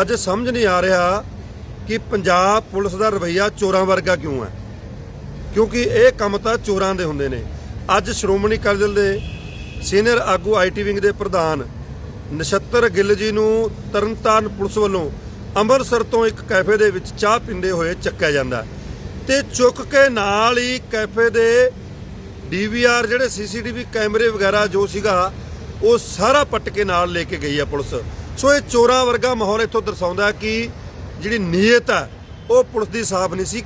ਅੱਜ ਸਮਝ ਨਹੀਂ ਆ ਰਿਹਾ ਕਿ ਪੰਜਾਬ ਪੁਲਿਸ ਦਾ ਰਵੱਈਆ ਚੋਰਾਂ ਵਰਗਾ ਕਿਉਂ ਹੈ? ਕਿਉਂਕਿ ਇਹ ਕੰਮ ਤਾਂ ਚੋਰਾਂ ਦੇ ਹੁੰਦੇ ਨੇ। ਅੱਜ ਸ਼੍ਰੋਮਣੀ ਅਕਾਲੀ ਦਲ ਦੇ ਸੀਨੀਅਰ ਆਗੂ ਆਈਟੀ ਵਿੰਗ ਦੇ ਪ੍ਰਧਾਨ ਨਛੱਤਰ ਗਿੱਲ ਜੀ ਨੂੰ ਤਰਨਤਾਰਨ ਪੁਲਿਸ ਵੱਲੋਂ ਅੰਮ੍ਰਿਤਸਰ ਤੋਂ ਇੱਕ ਕੈਫੇ ਦੇ ਵਿੱਚ ਚਾਹ ਪੀਂਦੇ ਹੋਏ ਚੱਕਿਆ ਜਾਂਦਾ। ਤੇ ਚੁੱਕ ਕੇ ਨਾਲ ਹੀ ਕੈਫੇ ਦੇ ਡੀਵੀਆਰ ਜਿਹੜੇ ਸੀਸੀਟੀਵੀ ਕੈਮਰੇ ਵਗੈਰਾ ਜੋ ਸੀਗਾ, ਉਹ ਸਾਰਾ ਪੱਟ ਕੇ ਨਾਲ ਲੈ ਕੇ ਗਈ ਆ ਪੁਲਿਸ। ਸੋ ਇਹ ਚੋਰਾਂ ਵਰਗਾ ਮਾਹੌਲ ਇੱਥੋਂ ਦਰਸਾਉਂਦਾ ਕਿ ਜਿਹੜੀ ਨੀਅਤ ਹੈ, ਉਹ ਪੁਲਿਸ ਦੀ ਸਾਫ਼ ਨਹੀਂ ਸੀ।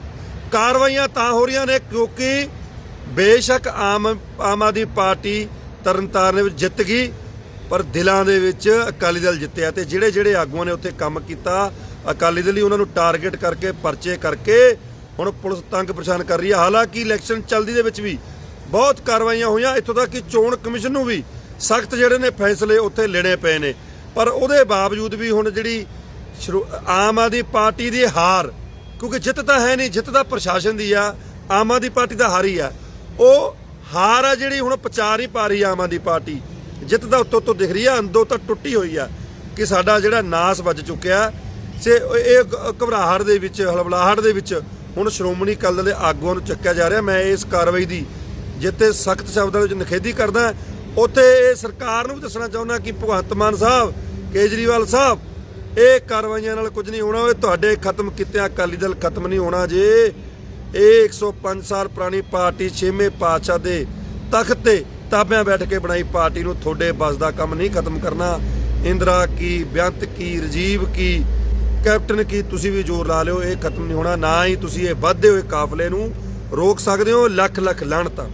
ਕਾਰਵਾਈਆਂ ਤਾਂ ਹੋ ਰਹੀਆਂ ਨੇ ਕਿਉਂਕਿ ਬੇਸ਼ੱਕ ਆਮ ਆਮ ਆਦਮੀ ਪਾਰਟੀ ਤਰਨਤਾਰਨ ਵਿੱਚ ਜਿੱਤ ਗਈ, ਪਰ ਦਿਲਾਂ ਦੇ ਵਿੱਚ ਅਕਾਲੀ ਦਲ ਜਿੱਤਿਆ ਤੇ ਜਿਹੜੇ ਜਿਹੜੇ ਆਗੂਆਂ ਨੇ ਉੱਥੇ ਕੰਮ ਕੀਤਾ, ਅਕਾਲੀ ਦਲ ਹੀ ਉਹਨਾਂ ਨੂੰ ਟਾਰਗੇਟ ਕਰਕੇ, ਪਰਚੇ ਕਰਕੇ ਹੁਣ ਪੁਲਿਸ ਤੰਗ ਪਰੇਸ਼ਾਨ ਕਰ ਰਹੀ ਹੈ। ਹਾਲਾਂਕਿ ਇਲੈਕਸ਼ਨ ਚਲਦੀ ਦੇ ਵਿੱਚ ਵੀ ਬਹੁਤ ਕਾਰਵਾਈਆਂ ਹੋਈਆਂ। ਇੱਥੋਂ ਤੱਕ ਕਿ ਚੋਣ ਕਮਿਸ਼ਨ ਨੂੰ ਵੀ ਸਖਤ ਜਿਹੜੇ ਨੇ ਫੈਸਲੇ ਉੱਥੇ ਲੈਣੇ ਪਏ ਨੇ। ਪਰ ਉਹਦੇ ਬਾਵਜੂਦ ਵੀ ਹੁਣ ਜਿਹੜੀ ਸ਼ੁਰੂ- ਆਮ ਆਦਮੀ ਪਾਰਟੀ ਦੀ ਹਾਰ, ਕਿਉਂਕਿ ਜਿੱਤ ਤਾਂ ਹੈ ਨਹੀਂ, ਜਿੱਤ ਤਾਂ ਪ੍ਰਸ਼ਾਸਨ ਦੀ ਆ, ਆਮ ਆਦਮੀ ਪਾਰਟੀ ਦਾ ਹਾਰ ਹੀ ਆ। ਉਹ ਹਾਰ ਆ ਜਿਹੜੀ ਹੁਣ ਪਚਾਰ ਹੀ ਪਾ ਰਹੀ ਆਮ ਆਦਮੀ ਪਾਰਟੀ। ਜਿੱਤ ਦਾ ਉੱਤੋਂ ਤੋਂ ਦਿਖ ਰਹੀ ਆ, ਅੰਦਰੋਂ ਤਾਂ ਟੁੱਟੀ ਹੋਈ ਆ ਕਿ ਸਾਡਾ ਜਿਹੜਾ ਨਾਸ ਵੱਜ ਚੁੱਕਿਆ। ਸੇ ਇਹ ਘਬਰਾਹਟ ਦੇ ਵਿੱਚ, ਹਲਬਲਾਹਟ ਦੇ ਵਿੱਚ ਹੁਣ ਸ਼੍ਰੋਮਣੀ ਅਕਾਲੀ ਦਲ ਦੇ ਆਗੂਆਂ ਨੂੰ ਚੱਕਿਆ ਜਾ ਰਿਹਾ। ਮੈਂ ਇਸ ਕਾਰਵਾਈ ਦੀ ਜਿੱਤੇ ਸਖਤ ਸ਼ਬਦਾਂ ਵਿੱਚ ਨਿਖੇਧੀ ਕਰਦਾ। ਉੱਥੇ ਇਹ ਸਰਕਾਰ ਨੂੰ ਵੀ ਦੱਸਣਾ ਚਾਹੁੰਦਾ ਕਿ ਭਗਵੰਤ ਮਾਨ ਸਾਹਿਬ, ਕੇਜਰੀਵਾਲ ਸਾਹਿਬ, ਇਹ ਕਾਰਵਾਈਆਂ ਨਾਲ ਕੁਝ ਨਹੀਂ ਹੋਣਾ, ਓਏ ਤੁਹਾਡੇ ਖਤਮ ਕੀਤੇ ਅਕਾਲੀ ਦਲ ਖਤਮ ਨਹੀਂ ਹੋਣਾ ਜੇ। ਇਹ 105 ਸਾਲ ਪੁਰਾਣੀ ਪਾਰਟੀ ਛੇਵੇਂ ਪਾਤਸ਼ਾਹ ਦੇ ਤਖਤ ਤੇ ਤਾਬਿਆਂ ਬੈਠ ਕੇ ਬਣਾਈ ਪਾਰਟੀ ਨੂੰ ਤੁਹਾਡੇ ਬਸ ਦਾ ਕੰਮ ਨਹੀਂ ਖਤਮ ਕਰਨਾ। ਇੰਦਰਾ ਕੀ, ਬੇਅੰਤ ਕੀ, ਰਜੀਵ ਕੀ, ਕੈਪਟਨ ਕੀ, ਤੁਸੀਂ ਵੀ ਜ਼ੋਰ ਲਾ ਲਿਓ, ਇਹ ਖਤਮ ਨਹੀਂ ਹੋਣਾ। ਨਾ ਹੀ ਤੁਸੀਂ ਇਹ ਵੱਧਦੇ ਹੋਏ ਕਾਫਲੇ ਨੂੰ ਰੋਕ ਸਕਦੇ ਹੋ ਲੱਖ ਲੱਖ ਲਾਹਣਤਾਂ